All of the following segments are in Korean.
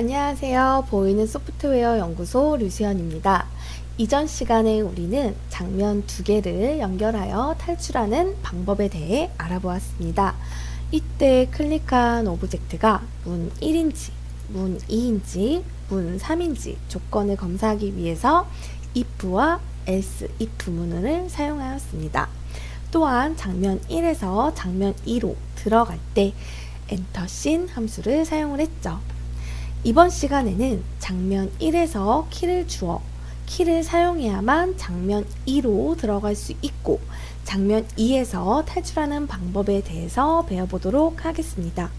안녕하세요. 보이는 소프트웨어 연구소 류수연입니다. 이전 시간에 우리는 장면 두 개를 연결하여 탈출하는 방법에 대해 알아보았습니다. 이때 클릭한 오브젝트가 문 1인지, 문 2인지, 문 3인지 조건을 검사하기 위해서 if와 else if 문을 사용하였습니다. 또한 장면 1에서 장면 2로 들어갈 때 엔터 씬 함수를 사용을 했죠. 이번 시간에는 장면 1에서 키를 주어 키를 사용해야만 장면 2로 들어갈 수 있고 장면 2에서 탈출하는 방법에 대해서 배워보도록 하겠습니다.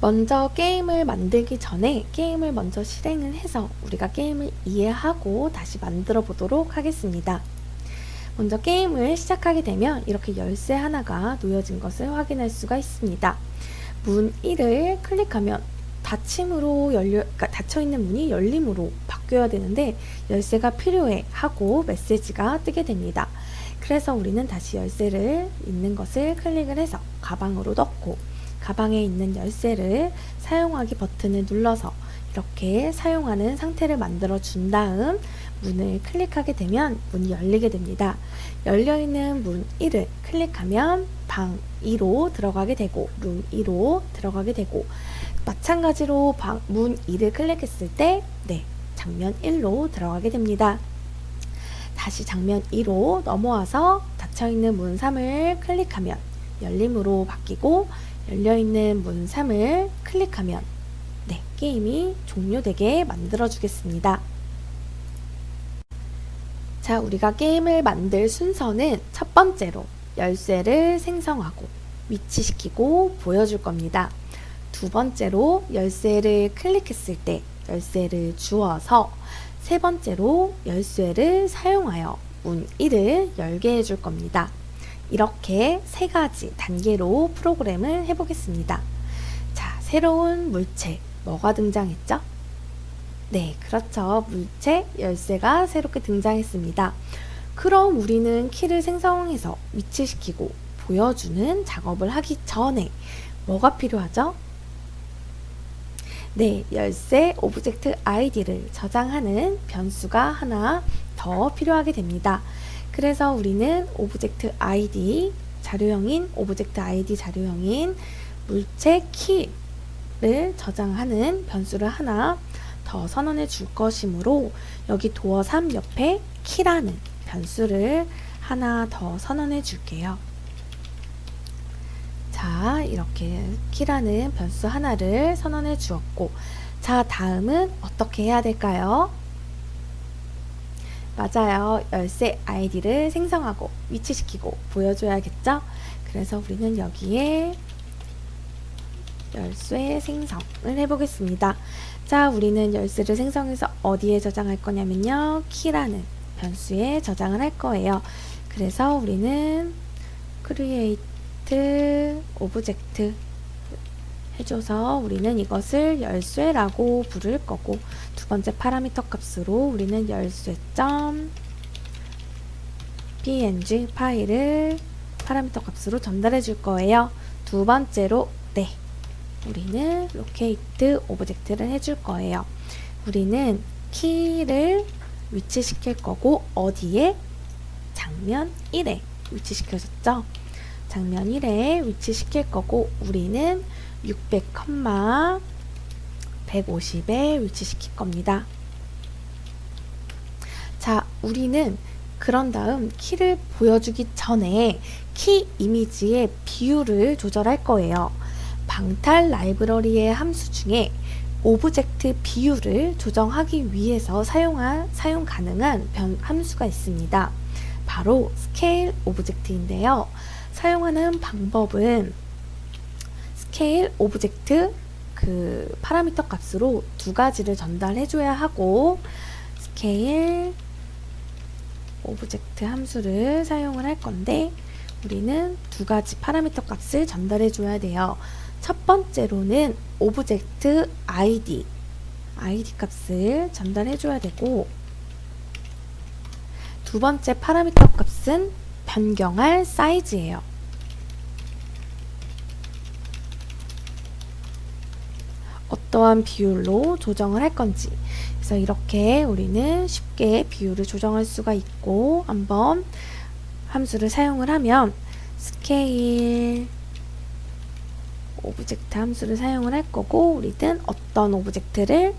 먼저 게임을 만들기 전에 게임을 먼저 실행을 해서 우리가 게임을 이해하고 다시 만들어 보도록 하겠습니다. 먼저 게임을 시작하게 되면 이렇게 열쇠 하나가 놓여진 것을 확인할 수가 있습니다. 문 1을 클릭하면 닫힘으로 열려, 그러니까 닫혀 있는 문이 열림으로 바뀌어야 되는데 열쇠가 필요해 하고 메시지가 뜨게 됩니다. 그래서 우리는 다시 열쇠를 있는 것을 클릭을 해서 가방으로 넣고 가방에 있는 열쇠를 사용하기 버튼을 눌러서 이렇게 사용하는 상태를 만들어 준 다음 문을 클릭하게 되면 문이 열리게 됩니다. 열려있는 문 1을 클릭하면 방 2로 들어가게 되고 룸 2로 들어가게 되고 마찬가지로 방, 문 2를 클릭했을 때 네, 장면 1로 들어가게 됩니다. 다시 장면 2로 넘어와서 닫혀있는 문 3을 클릭하면 열림으로 바뀌고 열려있는 문 3을 클릭하면 네, 게임이 종료되게 만들어 주겠습니다. 자, 우리가 게임을 만들 순서는 첫 번째로 열쇠를 생성하고 위치시키고 보여줄 겁니다. 두 번째로 열쇠를 클릭했을 때 열쇠를 주어서 세 번째로 열쇠를 사용하여 문 1을 열게 해줄 겁니다. 이렇게 세 가지 단계로 프로그램을 해보겠습니다. 자, 새로운 물체, 뭐가 등장했죠? 네, 그렇죠. 물체, 열쇠가 새롭게 등장했습니다. 그럼 우리는 키를 생성해서 위치시키고 보여주는 작업을 하기 전에 뭐가 필요하죠? 네, 열쇠 오브젝트 아이디를 저장하는 변수가 하나 더 필요하게 됩니다. 그래서 우리는 오브젝트 아이디 자료형인 오브젝트 아이디 자료형인 물체 키 를 저장하는 변수를 하나 더 선언해 줄 것이므로 여기 도어 3 옆에 키라는 변수를 하나 더 선언해 줄게요. 자, 이렇게 키라는 변수 하나를 선언해 주었고, 자, 다음은 어떻게 해야 될까요? 맞아요. 열쇠 아이디를 생성하고 위치시키고 보여줘야겠죠? 그래서 우리는 여기에 열쇠 생성을 해보겠습니다. 자, 우리는 열쇠를 생성해서 어디에 저장할 거냐면요. 키라는 변수에 저장을 할 거예요. 그래서 우리는 create 오브젝트 해줘서 우리는 이것을 열쇠라고 부를 거고 두 번째 파라미터 값으로 우리는 열쇠점 png 파일을 파라미터 값으로 전달해 줄 거예요. 두 번째로 네 우리는 locate 오브젝트를 해줄 거예요. 우리는 키를 위치시킬 거고 어디에 장면 1에 위치시켜줬죠. 장면 1에 위치시킬 거고 우리는 600, 150에 위치시킬 겁니다. 자, 우리는 그런 다음 키를 보여주기 전에 키 이미지의 비율을 조절할 거예요. 방탈 라이브러리의 함수 중에 오브젝트 비율을 조정하기 위해서 사용한, 사용 가능한 변, 함수가 있습니다. 바로 스케일 오브젝트인데요. 사용하는 방법은 스케일 오브젝트 그 파라미터 값으로 두 가지를 전달해 줘야 하고 스케일 오브젝트 함수를 사용을 할 건데 우리는 두 가지 파라미터 값을 전달해 줘야 돼요. 첫 번째로는 오브젝트 id id 값을 전달해 줘야 되고 두 번째 파라미터 값은 변경할 사이즈예요. 어떠한 비율로 조정을 할 건지 그래서 이렇게 우리는 쉽게 비율을 조정할 수가 있고 한번 함수를 사용을 하면 스케일 오브젝트 함수를 사용을 할 거고 우리는 어떤 오브젝트를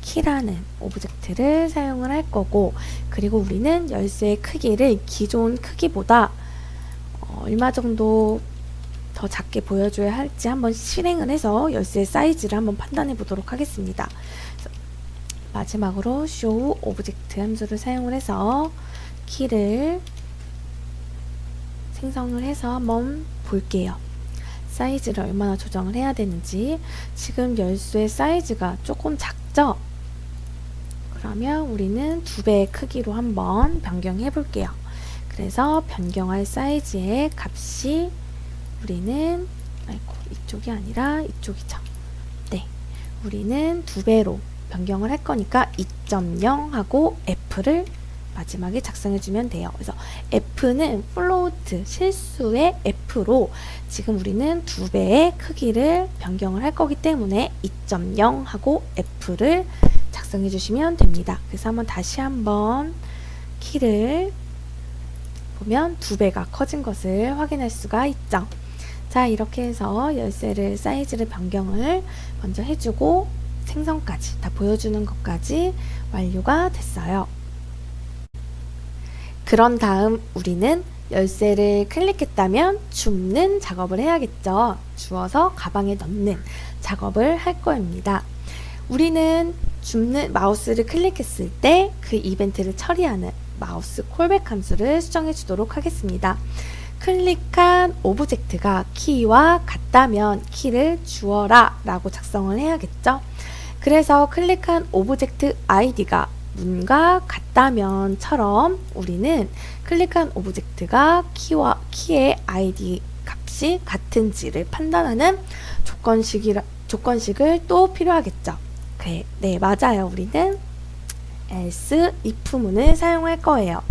키라는 오브젝트를 사용을 할 거고 그리고 우리는 열쇠의 크기를 기존 크기보다 어, 얼마 정도 더 작게 보여줘야 할지 한번 실행을 해서 열쇠의 사이즈를 한번 판단해 보도록 하겠습니다. 마지막으로 show 오브젝트 함수를 사용을 해서 키를 생성을 해서 한번 볼게요. 사이즈를 얼마나 조정을 해야 되는지 지금 열쇠의 사이즈가 조금 작죠? 그러면 우리는 두 배의 크기로 한번 변경해 볼게요. 그래서 변경할 사이즈의 값이 우리는 아이고 이쪽이 아니라 이쪽이죠. 네, 우리는 두 배로 변경을 할 거니까 2.0 하고 F를 마지막에 작성해 주면 돼요. 그래서 F는 float 실수의 F로 지금 우리는 두 배의 크기를 변경을 할 거기 때문에 2.0 하고 F를 작성해 주시면 됩니다. 그래서 한번 다시 한번 키를 보면 두 배가 커진 것을 확인할 수가 있죠. 자, 이렇게 해서 열쇠를 사이즈를 변경을 먼저 해주고 생성까지 다 보여주는 것까지 완료가 됐어요. 그런 다음 우리는 열쇠를 클릭했다면 줍는 작업을 해야겠죠. 주어서 가방에 넣는 작업을 할 거입니다. 우리는 줍는 마우스를 클릭했을 때 그 이벤트를 처리하는 마우스 콜백 함수를 수정해 주도록 하겠습니다. 클릭한 오브젝트가 키와 같다면 키를 주어라 라고 작성을 해야겠죠. 그래서 클릭한 오브젝트 아이디가 문과 같다면처럼 우리는 클릭한 오브젝트가 키와 키의 아이디 값이 같은지를 판단하는 조건식이라, 조건식을 또 필요하겠죠. 그래, 네, 맞아요. 우리는 else if 문을 사용할 거예요.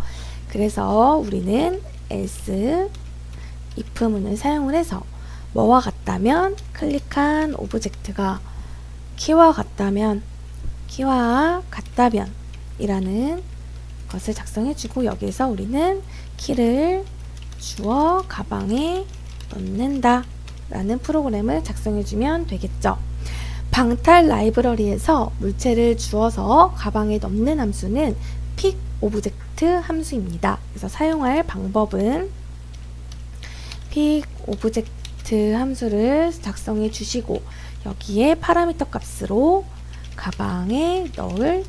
그래서 우리는 else if 문을 사용을 해서 뭐와 같다면 클릭한 오브젝트가 키와 같다면 키와 같다면 이라는 것을 작성해 주고 여기서 우리는 키를 주어 가방에 넣는다 라는 프로그램을 작성해 주면 되겠죠. 방탈 라이브러리에서 물체를 주어서 가방에 넣는 함수는 pick 오브젝트 함수입니다. 그래서 사용할 방법은 pick 오브젝트 함수를 작성해 주시고 여기에 파라미터 값으로 가방에 넣을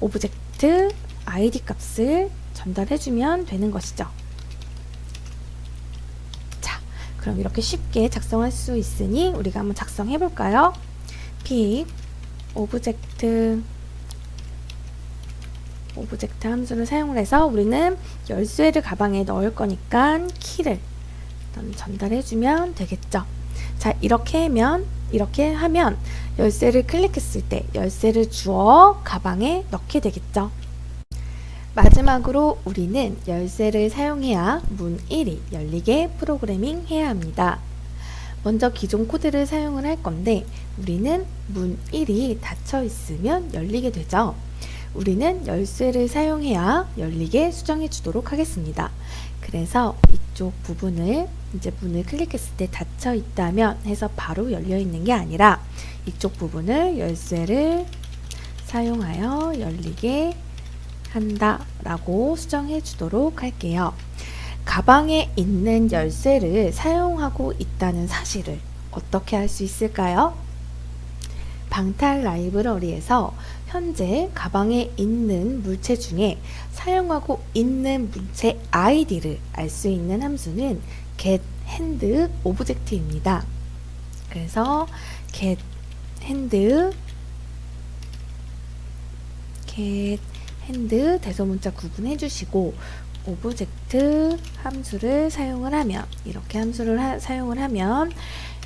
오브젝트 id 값을 전달해 주면 되는 것이죠. 자, 그럼 이렇게 쉽게 작성할 수 있으니 우리가 한번 작성해 볼까요? pick 오브젝트 오브젝트 함수를 사용을 해서 우리는 열쇠를 가방에 넣을 거니까 키를 전달해 주면 되겠죠. 자, 이렇게 하면 이렇게 하면 열쇠를 클릭했을 때 열쇠를 주어 가방에 넣게 되겠죠. 마지막으로 우리는 열쇠를 사용해야 문 1이 열리게 프로그래밍 해야 합니다. 먼저 기존 코드를 사용을 할 건데 우리는 문 1이 닫혀 있으면 열리게 되죠. 우리는 열쇠를 사용해야 열리게 수정해 주도록 하겠습니다. 그래서 이쪽 부분을 이제 문을 클릭했을 때 닫혀 있다면 해서 바로 열려 있는 게 아니라 이쪽 부분을 열쇠를 사용하여 열리게 한다 라고 수정해 주도록 할게요. 가방에 있는 열쇠를 사용하고 있다는 사실을 어떻게 할 수 있을까요? 방탈 라이브러리에서 현재 가방에 있는 물체 중에 사용하고 있는 물체 아이디를 알 수 있는 함수는 get hand 오브젝트입니다. 그래서 get hand get hand 대소문자 구분해 주시고 오브젝트 함수를 사용을 하면 이렇게 함수를 하, 사용을 하면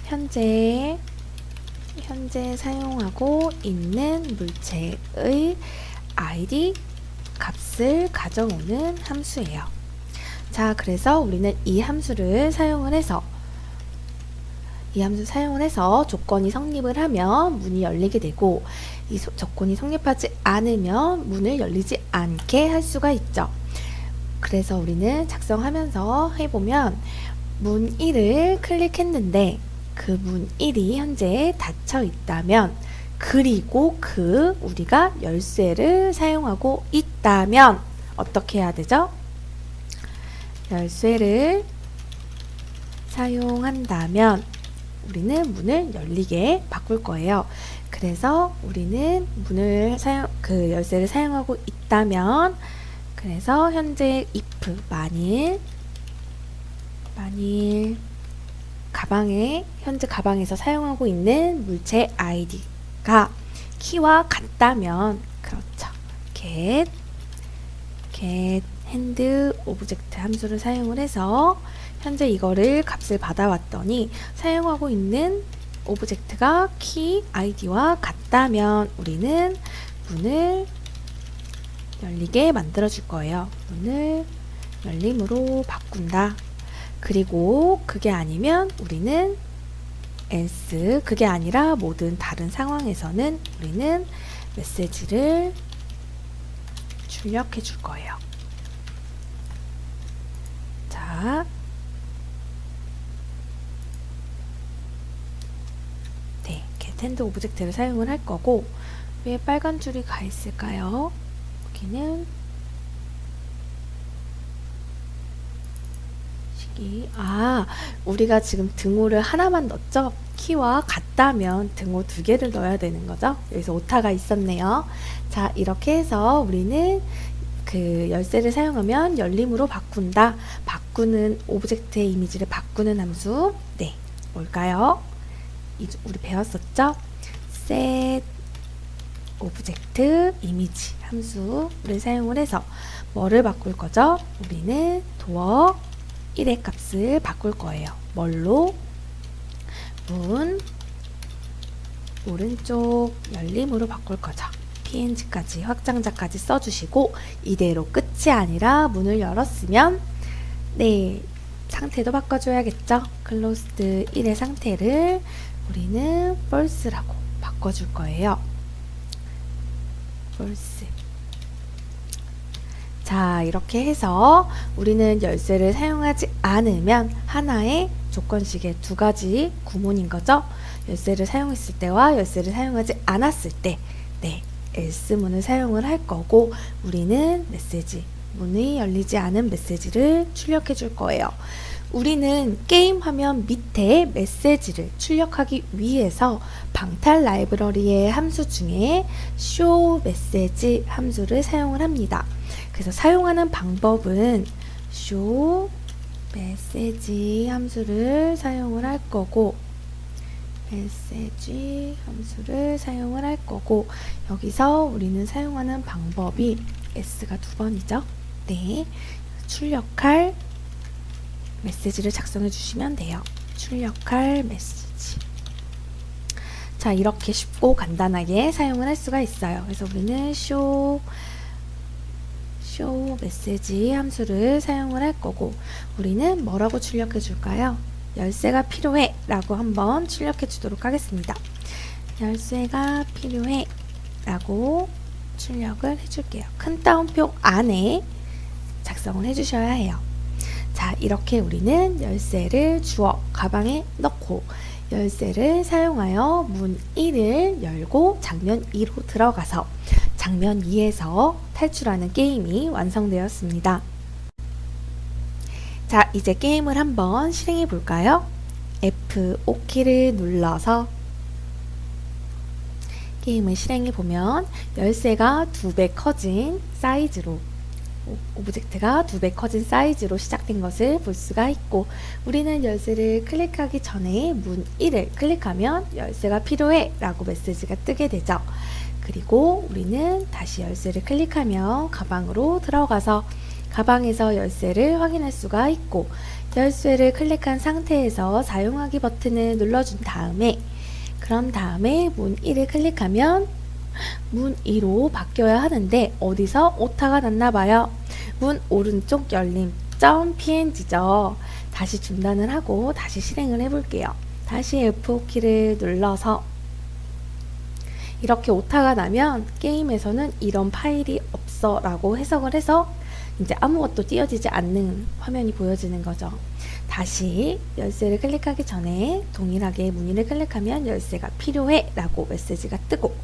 현재 현재 사용하고 있는 물체의 id 값을 가져오는 함수예요. 자, 그래서 우리는 이 함수를 사용을 해서 이 함수 사용을 해서 조건이 성립을 하면 문이 열리게 되고 이 소- 조건이 성립하지 않으면 문을 열리지 않게 할 수가 있죠. 그래서 우리는 작성하면서 해보면 문 1을 클릭했는데 그 문 1이 현재 닫혀 있다면 그리고 그 우리가 열쇠를 사용하고 있다면 어떻게 해야 되죠? 열쇠를 사용한다면 우리는 문을 열리게 바꿀 거예요. 그래서 우리는 문을 사용 그 열쇠를 사용하고 있다면 그래서 현재 if 만일 만일 가방에 현재 가방에서 사용하고 있는 물체 아이디가 키와 같다면 그렇죠. get get hand object 함수를 사용을 해서 현재 이거를 값을 받아왔더니 사용하고 있는 오브젝트가 키 아이디와 같다면 우리는 문을 열리게 만들어 줄 거예요. 문을 열림으로 바꾼다. 그리고 그게 아니면 우리는 else 그게 아니라 모든 다른 상황에서는 우리는 메시지를 출력해 줄 거예요. 자, 네, getAnd 오브젝트를 사용을 할 거고 왜 빨간 줄이 가 있을까요? 여기는 시기 아 우리가 지금 등호를 하나만 넣었죠? 키와 같다면 등호 두 개를 넣어야 되는 거죠? 여기서 오타가 있었네요. 자 이렇게 해서 우리는 그 열쇠를 사용하면 열림으로 바꾼다. 바꾸는 오브젝트의 이미지를 바꾸는 함수 네 뭘까요? 이- 우리 배웠었죠? set 오브젝트 이미지 함수를 사용을 해서 뭐를 바꿀 거죠? 우리는 도어 1의 값을 바꿀 거예요. 뭘로? 문 오른쪽 열림으로 바꿀 거죠. png까지 확장자까지 써주시고 이대로 끝이 아니라 문을 열었으면 네 상태도 바꿔줘야겠죠. closed 1의 상태를 우리는 false라고 바꿔줄 거예요. false. 자, 이렇게 해서 우리는 열쇠를 사용하지 않으면 하나의 조건식의 두 가지 구문인 거죠. 열쇠를 사용했을 때와 열쇠를 사용하지 않았을 때, 네, else 문을 사용을 할 거고, 우리는 메시지, 문이 열리지 않은 메시지를 출력해 줄 거예요. 우리는 게임 화면 밑에 메시지를 출력하기 위해서 방탈 라이브러리의 함수 중에 show message 함수를 사용을 합니다. 그래서 사용하는 방법은 show message 함수를 사용을 할 거고 message 함수를 사용을 할 거고 여기서 우리는 사용하는 방법이 s가 두 번이죠. 네. 출력할 메시지를 작성해 주시면 돼요. 출력할 메시지. 자, 이렇게 쉽고 간단하게 사용을 할 수가 있어요. 그래서 우리는 show show 메시지 함수를 사용을 할 거고 우리는 뭐라고 출력해 줄까요? 열쇠가 필요해 라고 한번 출력해 주도록 하겠습니다. 열쇠가 필요해 라고 출력을 해줄게요. 큰 따옴표 안에 작성을 해주셔야 해요. 자, 이렇게 우리는 열쇠를 주어 가방에 넣고 열쇠를 사용하여 문 1을 열고 장면 2로 들어가서 장면 2에서 탈출하는 게임이 완성되었습니다. 자, 이제 게임을 한번 실행해 볼까요? F5키를 눌러서 게임을 실행해 보면 열쇠가 두 배 커진 사이즈로 오- 오브젝트가 두 배 커진 사이즈로 시작된 것을 볼 수가 있고 우리는 열쇠를 클릭하기 전에 문 1을 클릭하면 열쇠가 필요해 라고 메시지가 뜨게 되죠. 그리고 우리는 다시 열쇠를 클릭하며 가방으로 들어가서 가방에서 열쇠를 확인할 수가 있고 열쇠를 클릭한 상태에서 사용하기 버튼을 눌러준 다음에 그런 다음에 문 1을 클릭하면 문 2로 바뀌어야 하는데 어디서 오타가 났나 봐요. 문 오른쪽 열림 .png죠. 다시 중단을 하고 다시 실행을 해볼게요. 다시 F5키를 눌러서 이렇게 오타가 나면 게임에서는 이런 파일이 없어 라고 해석을 해서 이제 아무것도 띄어지지 않는 화면이 보여지는 거죠. 다시 열쇠를 클릭하기 전에 동일하게 문의를 클릭하면 열쇠가 필요해 라고 메시지가 뜨고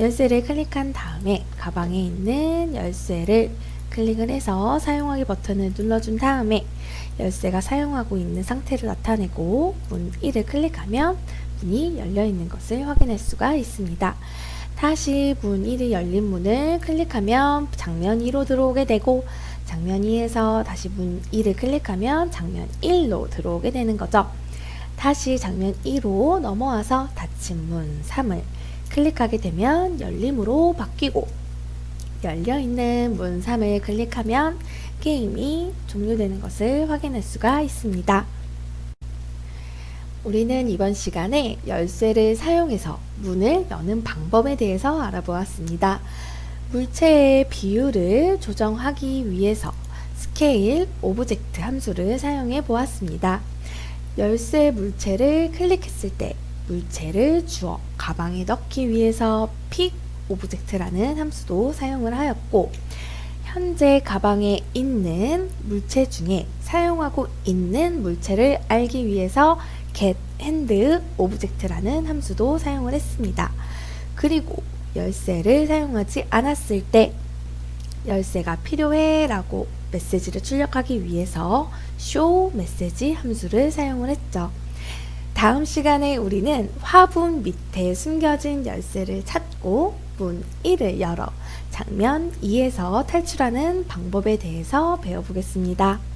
열쇠를 클릭한 다음에 가방에 있는 열쇠를 클릭을 해서 사용하기 버튼을 눌러준 다음에 열쇠가 사용하고 있는 상태를 나타내고 문 1을 클릭하면 문이 열려 있는 것을 확인할 수가 있습니다. 다시 문 1이 열린 문을 클릭하면 장면 2로 들어오게 되고 장면 2에서 다시 문 2를 클릭하면 장면 1로 들어오게 되는 거죠. 다시 장면 2로 넘어와서 닫힌 문 3을 클릭하게 되면 열림으로 바뀌고 열려 있는 문 3을 클릭하면 게임이 종료되는 것을 확인할 수가 있습니다. 우리는 이번 시간에 열쇠를 사용해서 문을 여는 방법에 대해서 알아보았습니다. 물체의 비율을 조정하기 위해서 스케일 오브젝트 함수를 사용해 보았습니다. 열쇠 물체를 클릭했을 때 물체를 주어 가방에 넣기 위해서 픽 오브젝트라는 함수도 사용을 하였고 현재 가방에 있는 물체 중에 사용하고 있는 물체를 알기 위해서 get hand 오브젝트라는 함수도 사용을 했습니다. 그리고 열쇠를 사용하지 않았을 때 열쇠가 필요해 라고 메시지를 출력하기 위해서 show 메시지 함수를 사용을 했죠. 다음 시간에 우리는 화분 밑에 숨겨진 열쇠를 찾고 문 1을 열어 장면 2에서 탈출하는 방법에 대해서 배워보겠습니다.